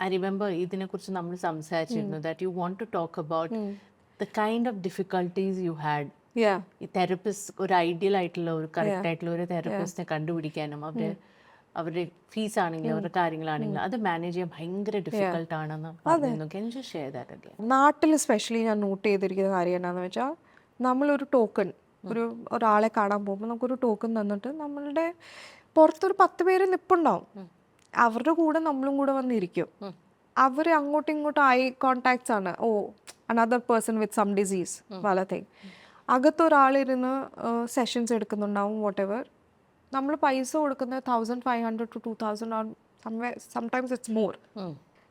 I remember ഇതിനെക്കുറിച്ച് നമ്മൾ സംസാരിച്ചിരുന്നു that you want to talk about the kind of difficulties you had ഈ therapist ഒരു ഐഡിയൽ ആയിട്ടുള്ള ഒരു കറക്റ്റ് ആയിട്ടുള്ള ഒരു തെറപ്പിസ്റ്റിനെ കണ്ടുപിടിക്കാനും അവരെ അവരുടെ ഫീസ് ആണെങ്കിലും അവരുടെ കാര്യങ്ങളാണെങ്കിലും അത് മാനേജ് ചെയ്യാൻ ഭയങ്കര ഡിഫിക്കൽട്ട് ആണെന്ന് ഷെയർ നാട്ടിൽ സ്പെഷ്യലി ഞാൻ നോട്ട് ചെയ്തിരിക്കുന്ന കാര്യം എന്താണെന്ന് വെച്ചാൽ നമ്മളൊരു ടോക്കൺ ഒരു ഒരാളെ കാണാൻ പോകുമ്പോൾ നമുക്കൊരു ടോക്കൺ തന്നിട്ട് നമ്മളുടെ പുറത്തൊരു പത്ത് പേര് നിപ്പുണ്ടാവും. അവരുടെ കൂടെ നമ്മളും കൂടെ വന്നിരിക്കും. അവർ അങ്ങോട്ടും ഇങ്ങോട്ടും ഐ കോണ്ടാക്ട്സ് ആണ്. ഓ another person with some disease പല തിങ് അകത്തൊരാളിരുന്ന് സെഷൻസ് എടുക്കുന്നുണ്ടാവും വാട്ട് എവർ നമ്മൾ പൈസ കൊടുക്കുന്നത് thousand five hundred to two thousand ആണ് സംടൈംസ് ഇറ്റ്സ് മോർ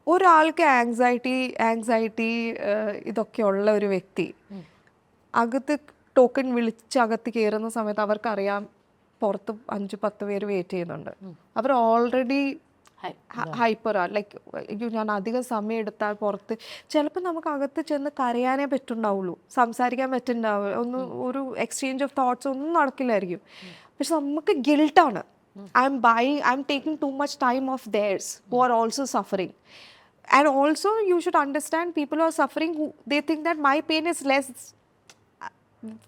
ഒരാൾക്ക് ആങ്സൈറ്റി ആങ്സൈറ്റി ഇതൊക്കെ ഉള്ള ഒരു വ്യക്തി അകത്ത് ടോക്കൺ വിളിച്ച് അകത്ത് കയറുന്ന സമയത്ത് അവർക്കറിയാം പുറത്ത് അഞ്ച് പത്ത് പേര് വെയിറ്റ് ചെയ്യുന്നുണ്ട്. അവർ ഓൾറെഡി ഹൈപ്പറാ. ലൈക്ക് അയ്യോ ഞാൻ അധികം സമയം എടുത്താൽ പുറത്ത് ചിലപ്പോൾ നമുക്ക് അകത്ത് ചെന്ന് കരയാനേ പറ്റുണ്ടാവുള്ളൂ. സംസാരിക്കാൻ പറ്റുന്നുണ്ടാവുള്ളൂ ഒന്നും ഒരു എക്സ്ചേഞ്ച് ഓഫ് തോട്ട്സ് ഒന്നും നടക്കില്ലായിരിക്കും. പക്ഷെ നമുക്ക് ഗിൽട്ടാണ് I am by I am taking too much time of others who are also suffering and also you should understand people who are they think that my pain is pain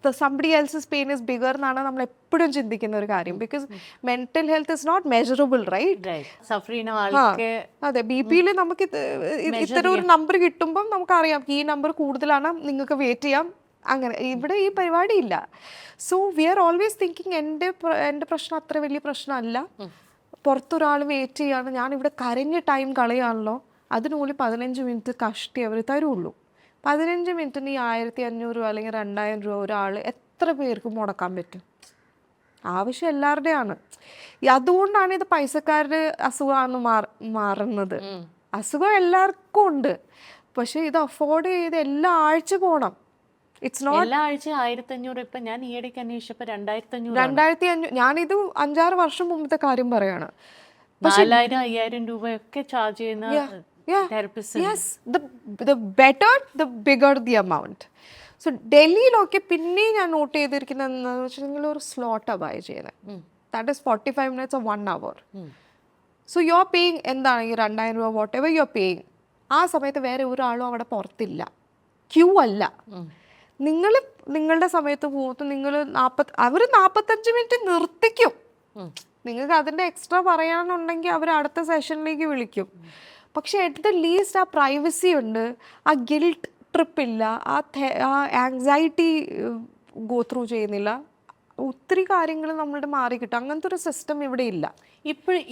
is else's pain is bigger എന്നാണ് നമ്മൾ എപ്പോഴും ചിന്തിക്കുന്ന ഒരു കാര്യം. Because mental health is not measurable right അതെ. ബി പിയിൽ നമുക്ക് ഇത് ഇത് ഇത്തരം ഒരു നമ്പർ കിട്ടുമ്പം നമുക്കറിയാം ഈ നമ്പർ കൂടുതലാണ് നിങ്ങൾക്ക് വെയിറ്റ് ചെയ്യാം. അങ്ങനെ ഇവിടെ ഈ പരിപാടി ഇല്ല. So we are always thinking എന്റെ എന്റെ പ്രശ്നം അത്ര വലിയ പ്രശ്നമല്ല. പുറത്തൊരാൾ വെയിറ്റ് ചെയ്യാണ്. ഞാൻ ഇവിടെ കരഞ്ഞ് ടൈം കളയാണല്ലോ. അതിനുള്ളിൽ പതിനഞ്ച് മിനിറ്റ് കഷ്ടി അവർ തരുള്ളൂ. പതിനഞ്ച് മിനിറ്റിന് ഈ ആയിരത്തി അഞ്ഞൂറ് രൂപ അല്ലെങ്കിൽ രണ്ടായിരം രൂപ ഒരാൾ എത്ര പേർക്ക് മുടക്കാൻ പറ്റും? ആവശ്യം എല്ലാവരുടെയാണ്. അതുകൊണ്ടാണ് ഇത് പൈസക്കാരുടെ അസുഖമാണ് മാറുന്നത്. അസുഖം എല്ലാവർക്കും ഉണ്ട്. പക്ഷെ ഇത് അഫോർഡ് ചെയ്ത് എല്ലാ ആഴ്ച പോകണം ഇറ്റ്സ് നോട്ട് എല്ലാ ആഴ്ച ആയിരത്തി അഞ്ഞൂറ് ഇപ്പൊ ഞാൻ ഈയിടയ്ക്ക് അന്വേഷിച്ചപ്പോ രണ്ടായിരത്തി അഞ്ഞൂറ് രണ്ടായിരത്തി അഞ്ഞൂറ് ഞാനിത് അഞ്ചാറ് വർഷം മുമ്പത്തെ കാര്യം പറയാണ്. നാലായിരം അയ്യായിരം രൂപയൊക്കെ ചാർജ് ചെയ്യുന്ന yes the better the bigger the amount so ഡൽഹിയിലൊക്കെ പിന്നെയും ഞാൻ നോട്ട് ചെയ്തിരിക്കുന്നത് എന്താണെന്ന് വെച്ചിട്ടുണ്ടെങ്കിൽ ഒരു സ്ലോട്ടാണ് ബൈ ചെയ്യുന്നത് that is forty five minutes one hour so you are paying എന്താണ് ഈ രണ്ടായിരം രൂപ whatever you are paying ആ സമയത്ത് വേറെ ഒരാളും അവിടെ പുറത്തില്ല. ക്യൂ അല്ല. നിങ്ങൾ നിങ്ങളുടെ സമയത്ത് പോകുമ്പോൾ നിങ്ങൾ നാൽപ്പത്തി അവർ നാൽപ്പത്തഞ്ച് മിനിറ്റ് നിർത്തിക്കും. നിങ്ങൾക്ക് അതിന്റെ എക്സ്ട്രാ പറയാനുണ്ടെങ്കിൽ അവർ അടുത്ത സെഷനിലേക്ക് വിളിക്കും. പക്ഷേ അറ്റ് ദ ലീസ്റ്റ് ആ പ്രൈവസി ഉണ്ട് ആ ഗിൽട്ട് ട്രിപ്പില്ല ആ ആ ആങ്സൈറ്റി ഗോ ത്രൂ ചെയ്യുന്നില്ല. ഒത്തിരി കാര്യങ്ങൾ നമ്മളുടെ മാറി കിട്ടും. അങ്ങനത്തെ ഒരു സിസ്റ്റം ഇവിടെ ഇല്ല.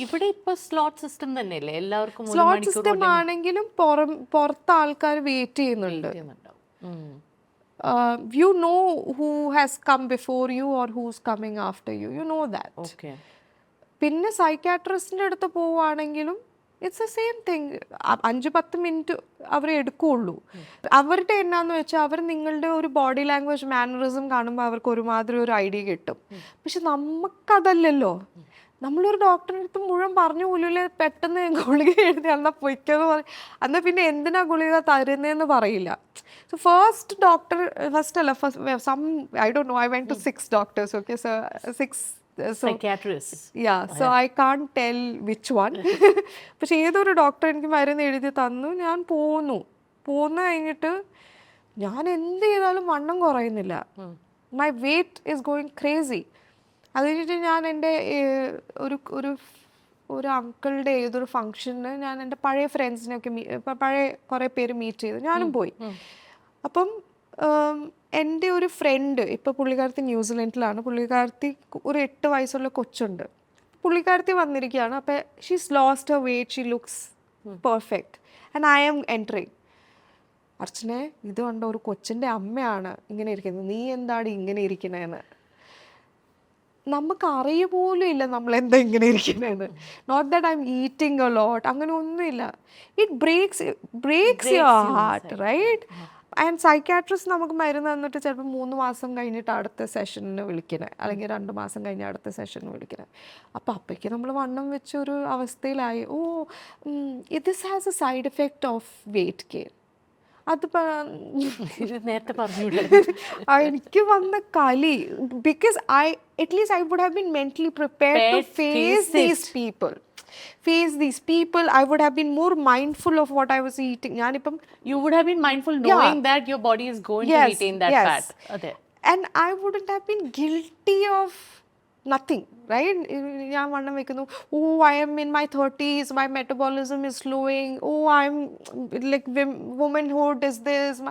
ഇവിടെ ഇപ്പൊ സ്ലോട്ട് സിസ്റ്റം തന്നെയല്ലേ? എല്ലാവർക്കും സ്ലോട്ട് സിസ്റ്റം ആണെങ്കിലും പുറം പുറത്ത് ആൾക്കാർ വെയിറ്റ് ചെയ്യുന്നുണ്ട്. You know who has come before you or who's coming after you you know that okay പിന്നെ സൈക്കാട്രിസ്റ്റിന്റെ അടുത്ത് പോവുകയാണെങ്കിലും ഇറ്റ്സ് എ സെയിം തിങ് അഞ്ച് പത്ത് മിനിറ്റ് അവർ എടുക്കുകയുള്ളൂ. അവരുടെ എന്നാന്ന് വെച്ചാൽ അവർ നിങ്ങളുടെ ഒരു ബോഡി ലാംഗ്വേജ് മാനറിസം കാണുമ്പോൾ അവർക്ക് ഒരുമാതിരി ഒരു ഐഡിയ കിട്ടും. പക്ഷെ നമുക്കതല്ലല്ലോ. നമ്മളൊരു ഡോക്ടറിന്റെ അടുത്ത് മുഴുവൻ പറഞ്ഞു പോലും പെട്ടെന്ന് ഗുളിക എഴുതി എന്നാൽ പൊയ്ക്കെന്ന് പറയും എന്നാൽ പിന്നെ എന്തിനാ ഗുളിക തരുന്നതെന്ന് പറയില്ല. സോ ഫസ്റ്റ് ഡോക്ടർ ഫസ്റ്റ് അല്ല first some I don't know I went to six doctors okay so six so. Yeah so I can tell which one പക്ഷെ ഏതൊരു ഡോക്ടർ എനിക്ക് മരുന്ന് എഴുതി തന്നു ഞാൻ പോന്നു. പോന്നു കഴിഞ്ഞിട്ട് ഞാൻ എന്ത് ചെയ്താലും വണ്ണം കുറയുന്നില്ല. My weight is going crazy അത് കഴിഞ്ഞിട്ട് ഞാൻ എന്റെ ഒരു ഒരു ഒരു അങ്കിളുടെ ഏതൊരു ഫംഗ്ഷന് ഞാൻ എന്റെ പഴയ ഫ്രണ്ട്സിനെയൊക്കെ പഴയ കുറേ പേര് മീറ്റ് ചെയ്തു. ഞാനും പോയി. അപ്പം എന്റെ ഒരു ഫ്രണ്ട് ഇപ്പോൾ പുള്ളിക്കാരത്തി ന്യൂസിലൻഡിലാണ്. പുള്ളിക്കാരത്തി ഒരു എട്ട് വയസ്സുള്ള കൊച്ചുണ്ട്. പുള്ളിക്കാരത്തി വന്നിരിക്കുകയാണ്. അപ്പോൾ she's lost a weight she looks perfect and I am entering അർച്ചനെ ഇത് കണ്ട ഒരു കൊച്ചിന്റെ അമ്മയാണ് ഇങ്ങനെ ഇരിക്കുന്നത്. നീ എന്താണ് ഇങ്ങനെ ഇരിക്കണേന്ന് നമുക്ക് അറിയ പോലും ഇല്ല നമ്മൾ എന്താ ഇങ്ങനെ ഇരിക്കണേന്ന് not that I am eating a lot അങ്ങനെ ഒന്നുമില്ല. It breaks breaks your heart right and psychiatrist നമുക്ക് മരുന്ന് തന്നിട്ട് ചിലപ്പോൾ മൂന്ന് മാസം കഴിഞ്ഞിട്ട് അടുത്ത സെഷനിന് വിളിക്കണേ. അല്ലെങ്കിൽ രണ്ട് മാസം കഴിഞ്ഞ് അടുത്ത സെഷനിൽ വിളിക്കണേ. അപ്പോൾ അപ്പോഴേക്ക് നമ്മൾ വണ്ണം വെച്ച ഒരു അവസ്ഥയിലായി. ഓ this has a side effect of weight gain അത് നേരത്തെ പറഞ്ഞു എനിക്ക് വന്ന കലി because I at least I would have been mentally prepare to face these people Face these people I would have been more mindful of what I was eating ഞാനിപ്പം You would have been mindful knowing that your body is going to Yes, retain that yes. fat. അതെ and I wouldn't have been guilty of nothing right ഞാൻ വണ്ണം വെക്കുന്നു oh I am in my thirties my metabolism is slowing oh I am like womanhood is this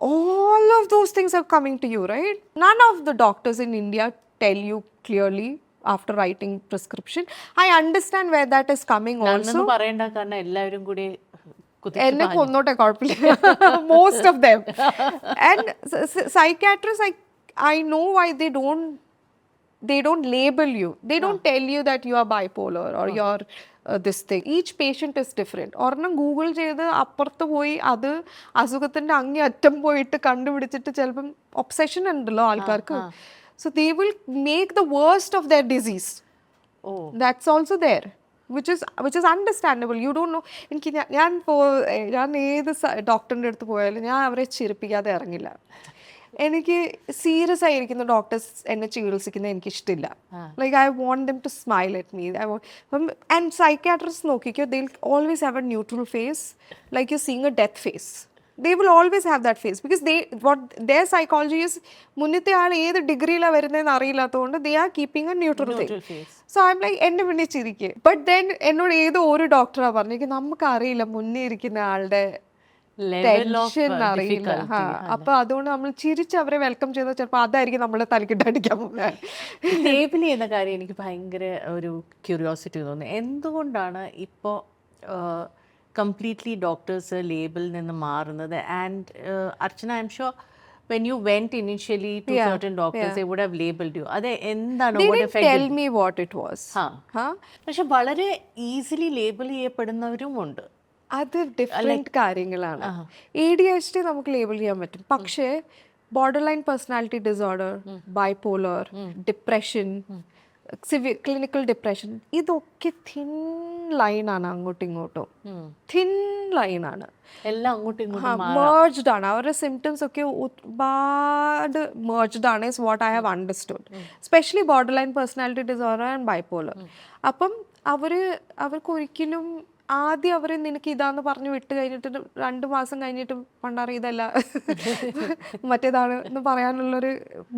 all of those things are coming to you right none of the doctors in india tell you clearly after writing prescription i understand where that is coming also നന്നെന്ന് പറയണ്ട കാരണം എല്ലാവരും കൂടി എന്നെ കൊന്നോട്ടെ കുഴപ്പമില്ല most of them and psychiatrist I I know why they don't they don't label you they don't tell you that you are bipolar or you're uh, this thing each patient is different ഒരെണ്ണം Google ചെയ്ത് അപ്പുറത്ത് പോയി അത് അസുഖത്തിന്റെ അങ്ങേ അറ്റം പോയിട്ട് കണ്ടുപിടിച്ചിട്ട് ചിലപ്പം ഒബ്സെഷൻ ഉണ്ടല്ലോ ആൾക്കാർക്ക് so they will make the worst of their disease. Oh. That's also there. Which is which is understandable you don't know എനിക്ക് ഞാൻ പോ ഞാൻ ഏത് ഡോക്ടറിന്റെ അടുത്ത് പോയാലും ഞാൻ അവരെ ചിരിപ്പിക്കാതെ ഇറങ്ങില്ല. എനിക്ക് സീരിയസ് ആയിരിക്കുന്ന ഡോക്ടേഴ്സ് എന്നെ ചികിത്സിക്കുന്നത് എനിക്ക് ഇഷ്ടമില്ല like I want them to smile at me I want and psychiatrist നോക്കിക്കോ they'll always have a neutral face like you seeing a death face they will always have that face. Because they what their psychology is മുന്നത്തെ ആൾ ഏത് ഡിഗ്രിയിലാണ് വരുന്നതെന്ന് അറിയില്ലാത്തതുകൊണ്ട് they are keeping a neutral thing face. So I am like എന്നെ പിന്നെ ചിരിക്കുക but then എന്നോട് ഏതോ ഒരു ഡോക്ടറാണ് പറഞ്ഞത് നമുക്ക് അറിയില്ല മുന്നേ ഇരിക്കുന്ന ആളുടെ ടെൻഷൻ അറിയില്ല. ആ അപ്പൊ അതുകൊണ്ട് നമ്മൾ ചിരിച്ച് അവരെ വെൽക്കം ചെയ്ത ചിലപ്പോൾ അതായിരിക്കും നമ്മളെ തലക്കിട്ട് അടിക്കാൻ പോകുന്നത്. ലേബിൾ ചെയ്യുന്ന കാര്യം എനിക്ക് ഭയങ്കര ഒരു ക്യൂരിയോസിറ്റി തോന്നുന്നു. എന്തുകൊണ്ടാണ് ഇപ്പോൾ കംപ്ലീറ്റ്ലി ഡോക്ടേഴ്സ് ലേബിളിൽ നിന്ന് മാറുന്നത്. And Archana I am sure when you went initially to certain doctors would have labelled you അത് എന്താണ് what effect tell me what it was ah. പക്ഷെ വളരെ ഈസിലി ലേബിൾ ചെയ്യപ്പെടുന്നവരും ഉണ്ട്. അത് ഡിഫറെന്റ് കാര്യങ്ങളാണ്. എ ഡി എച്ച് ഡി നമുക്ക് label ചെയ്യാൻ പറ്റും. പക്ഷേ borderline personality disorder bipolar depression severe clinical depression ഇതൊക്കെ തിൻ ലൈനാണ് അങ്ങോട്ടും ഇങ്ങോട്ടും. തിൻ ലൈനാണ് എല്ലാം അങ്ങോട്ടും ഇങ്ങോട്ടും മേർജ്ഡ് ആണ്. അവരുടെ സിംറ്റംസ് ഒക്കെ ഒരുപാട് മേർജ്ഡ് ആണ് is what I have understood specially borderline personality disorder and bipolar അപ്പം അവർ അവർക്ക് ഒരിക്കലും ആദ്യം അവർ നിനക്ക് ഇതാന്ന് പറഞ്ഞു വിട്ട് കഴിഞ്ഞിട്ട് രണ്ട് മാസം കഴിഞ്ഞിട്ട് പണ്ടാറി ഇതല്ല മറ്റേതാണ് എന്ന് പറയാനുള്ളൊരു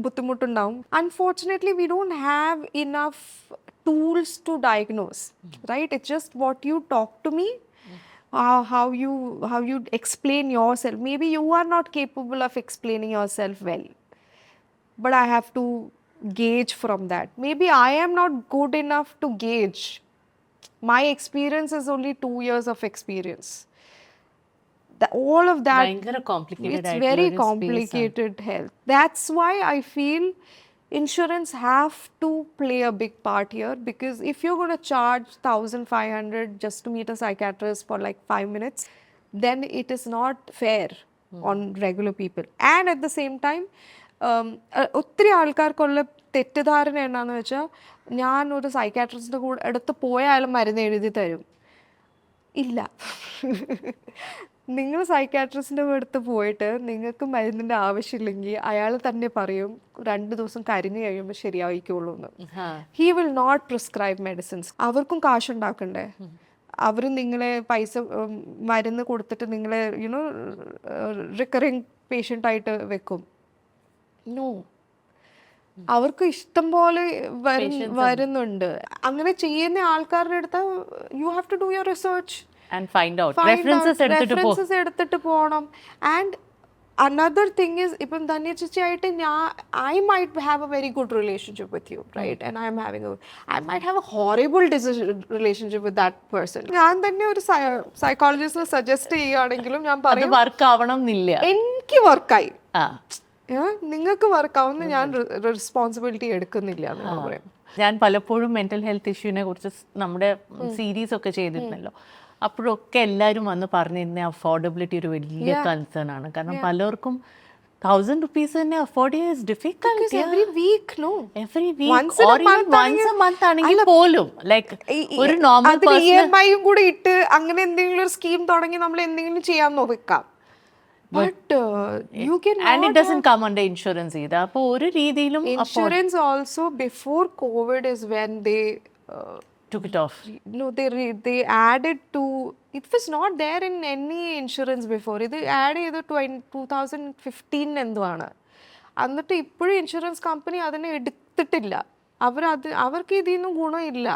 ബുദ്ധിമുട്ടുണ്ടാവും unfortunately we don't have enough tools to diagnose right it's just what you talk to me how, how you how you explain yourself maybe you are not capable of explaining yourself well but i have to gauge from that maybe i am not good enough to gauge my experience is only two years of experience. The, all of that, it's very complicated space, health. That's why I feel insurance have to play a big part here because if you're going to charge 1500 just to meet a psychiatrist for like 5 minutes then it is not fair mm. on regular people and at the same time ഒത്തിരി ആൾക്കാർക്കുള്ള തെറ്റിദ്ധാരണ എന്നാന്ന് വെച്ചാൽ ഞാൻ ഒരു സൈക്കാട്രിസ്റ്റിന്റെ കൂടെ അടുത്ത് പോയാലും മരുന്ന് എഴുതി തരും. ഇല്ല. നിങ്ങൾ സൈക്കാട്രിസ്റ്റിന്റെ അടുത്ത് പോയിട്ട് നിങ്ങൾക്ക് മരുന്നിന്റെ ആവശ്യമില്ലെങ്കിൽ അയാൾ തന്നെ പറയും രണ്ട് ദിവസം കരിഞ്ഞു കഴിയുമ്പോൾ ശരിയായിക്കോളൂ എന്ന് he will not prescribe medicines അവർക്കും കാശുണ്ടാക്കണ്ടേ? അവർ നിങ്ങളെ പൈസ മരുന്ന് കൊടുത്തിട്ട് നിങ്ങളെ യുനോ റിക്കറിങ് പേഷ്യന്റായിട്ട് വെക്കും. നോ അവർക്ക് ഇഷ്ടം പോലെ വരുന്നുണ്ട്. അങ്ങനെ ചെയ്യുന്ന ആൾക്കാരുടെ അടുത്ത് you have to do your research references എടുത്തിട്ട് പോകണം ആൻഡ് അനദർ തിങ് ഇസ് ഇപ്പം ധന്യ ചേച്ചിയായിട്ട് ഞാൻ I might have a very good relationship with you right and I am having I might have a horrible relationship with that person ഞാൻ തന്നെ ഒരു സൈക്കോളജിസ്റ്റിനെ suggest ചെയ്യുകയാണെങ്കിലും ഞാൻ പറയും വർക്ക് ആവണം എന്നില്ല. എനിക്ക് വർക്കായി നിങ്ങൾക്ക് വർക്കാവുന്ന ഞാൻ റെസ്പോൺസിബിലിറ്റി എടുക്കുന്നില്ല എന്ന് ഞാൻ പറയും. ഞാൻ പലപ്പോഴും മെന്റൽ ഹെൽത്ത് ഇഷ്യൂവിനെ കുറിച്ച് നമ്മുടെ സീരീസ് ഒക്കെ ചെയ്തിരുന്നല്ലോ. അപ്പോഴൊക്കെ എല്ലാവരും വന്ന് പറഞ്ഞിരുന്ന അഫോർഡബിലിറ്റി ഒരു വലിയ കൺസേൺ ആണ്. കാരണം പലർക്കും തൗസൻഡ് റുപ്പീസ് തന്നെ അഫോർഡ് ചെയ്യാൻ Because difficult every week no every week or once a month ആണെങ്കിൽ പോലും ലൈക്ക് ഒരു നോർമൽ പേഴ്സൺ ഇ എം ഐയും കൂടെ ഇട്ട് അങ്ങനെ എന്തെങ്കിലും ഒരു സ്കീം തുടങ്ങി നമ്മൾ എന്തെങ്കിലും ചെയ്യാൻ നോക്കാം. But you can and it doesn't come under insurance ചെയ്ത് അപ്പോൾ ഒരു രീതിയിലും insurance also before COVID is when they took it off. no they re- they added to it was not there in any insurance before. ഇത് add ചെയ്ത് two thousand fifteen എന്തുമാണ് എന്നിട്ട് ഇപ്പോഴും insurance company അതിനെ എടുത്തിട്ടില്ല. അവർ അത് അവർക്ക് ഇതിൽ നിന്നും ഗുണമില്ല.